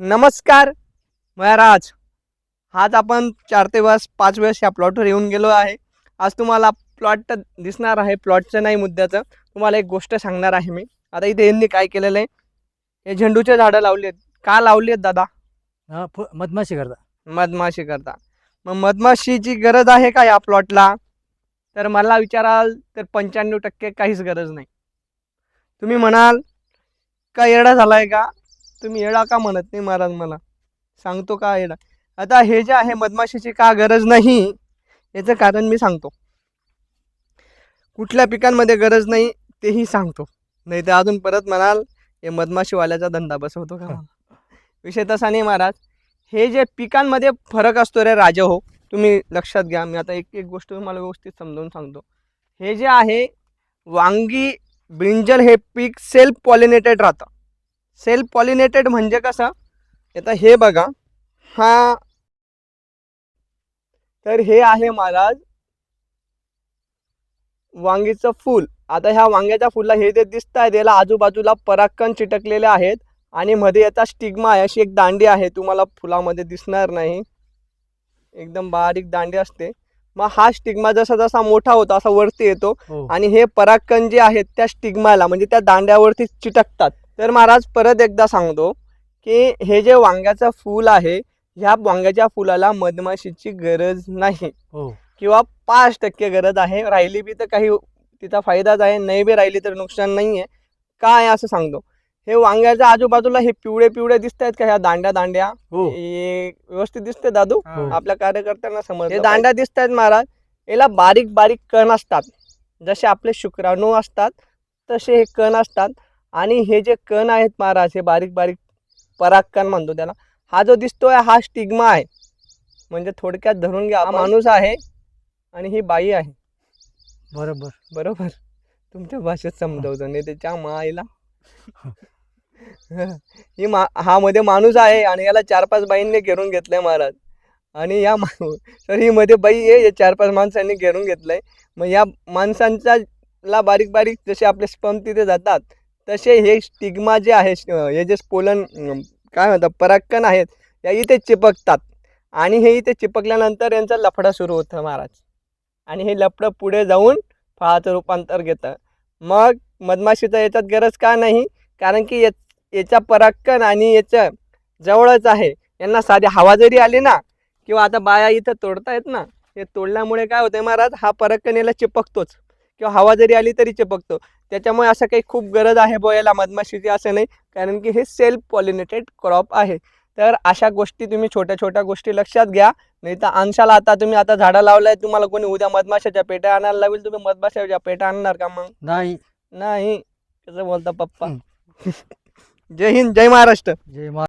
नमस्कार महाराज आज आपण चार ते वेळेस पाच वेळेस या प्लॉटवर येऊन गेलो आहे. आज तुम्हाला प्लॉट दिसणार आहे प्लॉटचं नाही मुद्द्याचं. तुम्हाला एक गोष्ट सांगणार आहे मी. आता इथे यांनी काय केलेलं आहे? हे झेंडूचे झाडं लावली आहेत. का लावली आहेत दादा? हा फु- मधमाशी करता. मधमाशी करता. मग मधमाशीची गरज आहे का या प्लॉटला तर मला विचाराल तर पंच्याण्णव टक्के काहीच गरज नाही. तुम्ही म्हणाल का येडा झालाय का? तुम्ही येडा का म्हणत नाही महाराज मला? सांगतो का येडा? आता हे जे आहे मधमाशीची का गरज नाही याचं कारण मी सांगतो. कुठल्या पिकांमध्ये गरज नाही तेही सांगतो. नाही तर अजून परत म्हणाल हे मधमाशीवाल्याचा धंदा बसवतो का? विषय तसा नाही महाराज. हे जे पिकांमध्ये फरक असतो रे राजा हो तुम्ही लक्षात घ्या. मी आता एक एक गोष्ट तुम्हाला व्यवस्थित समजावून सांगतो. हे जे आहे वांगी ब्रिंजल हे पीक सेल्फ पॉलिनेटेड राहतं. सेल्फ पॉलिनेटेड म्हणजे कसं? आता हे बघा. हा. तर हे आहे महाराज वांगीचं फूल. आता ह्या वांग्याच्या फुला हे जे दिसत आहे त्याला आजूबाजूला परागकण चिटकलेले आहेत आणि मध्ये याचा स्टिग्मा आहे. अशी एक दांडी आहे. तुम्हाला फुलामध्ये दिसणार नाही. एकदम बारीक दांडी असते. मग हा स्टिग्मा जसा जसा मोठा होतो असा वरती येतो हो. आणि हे परागकण जे आहेत त्या स्टिग्माला म्हणजे त्या दांड्यावरती चिटकतात. तर महाराज परत एकदा सांगतो की हे जे वांग्याचं फूल आहे ह्या वांग्याच्या फुलाला मधमाशीची गरज नाही. हो. किंवा पाच टक्के गरज आहे. राहिली बी तर काही तिचा फायदाच आहे नाही बी राहिली तर नुकसान नाही आहे काय असं सांगतो? हे वांग्याच्या आजूबाजूला हे पिवळे पिवळे दिसत आहेत का? ह्या दांड्या दांड्या? हो. व्यवस्थित दिसते दादू? हो. आपल्या कार्यकर्त्यांना समज हे दांड्या दिसत आहेत महाराज. याला बारीक बारीक कण असतात. जसे आपले शुक्राणू असतात तसे हे कण असतात. आणि हे जे कण आहेत महाराज हे बारीक बारीक परागकण म्हणतो त्याला हा जो दिसतोय हा स्टिग्मा आहे. म्हणजे थोडक्यात धरून घ्या हा माणूस आहे आणि ही बाई आहे. बरोबर. बरोबर? तुमच्या भाषेत समजवतो नाही त्याच्या माईला ही मा हा मध्ये माणूस आहे आणि याला चार पाच बाईंनी घेरून घेतलंय महाराज. आणि या मा तर ही मध्ये बाई आहे या चार पाच माणसांनी घेरून घेतलंय. मग या माणसांचा ला बारीक बारीक जसे आपले स्पम तिथे जातात तसे हे स्टिग्मा जे आहे श- हे जे स्पोलन काय म्हणतात परागकण आहेत या इथे चिपकतात. आणि हे इथे चिपकल्यानंतर यांचा लफडा सुरू होतं महाराज. आणि हे लफडं पुढे जाऊन फळाचं रूपांतर घेतं. मग मधमाशीचं याच्यात गरज का नाही? कारण की या याच्या परागकण आणि याच्या जवळच आहे. यांना साधी हवा जरी आली ना किंवा आता बाया इथं तोडतायत ना हे तोडल्यामुळे काय होतंय महाराज? हा परागकण याला चिपकतोच. किंवा हवा जरी आली तरी चिपकतो. त्याच्यामुळे असं काही खूप गरज आहे बुवा याला मधमाशीची असं नाही. कारण की हे सेल्फ पॉलिनेटेड क्रॉप आहे. तर अशा गोष्टी तुम्ही छोट्या छोट्या गोष्टी लक्षात घ्या. नाही तर अंशाला आता तुम्ही आता झाडं लावलाय तुम्हाला कोणी उद्या मधमाशाच्या पेट्या आणायला लावेल तुम्ही मधमाशाच्या पेट्या आणणार का मग? नाही. नाही. कसं बोलता पप्पा? जय हिंद जय महाराष्ट्र. जय मा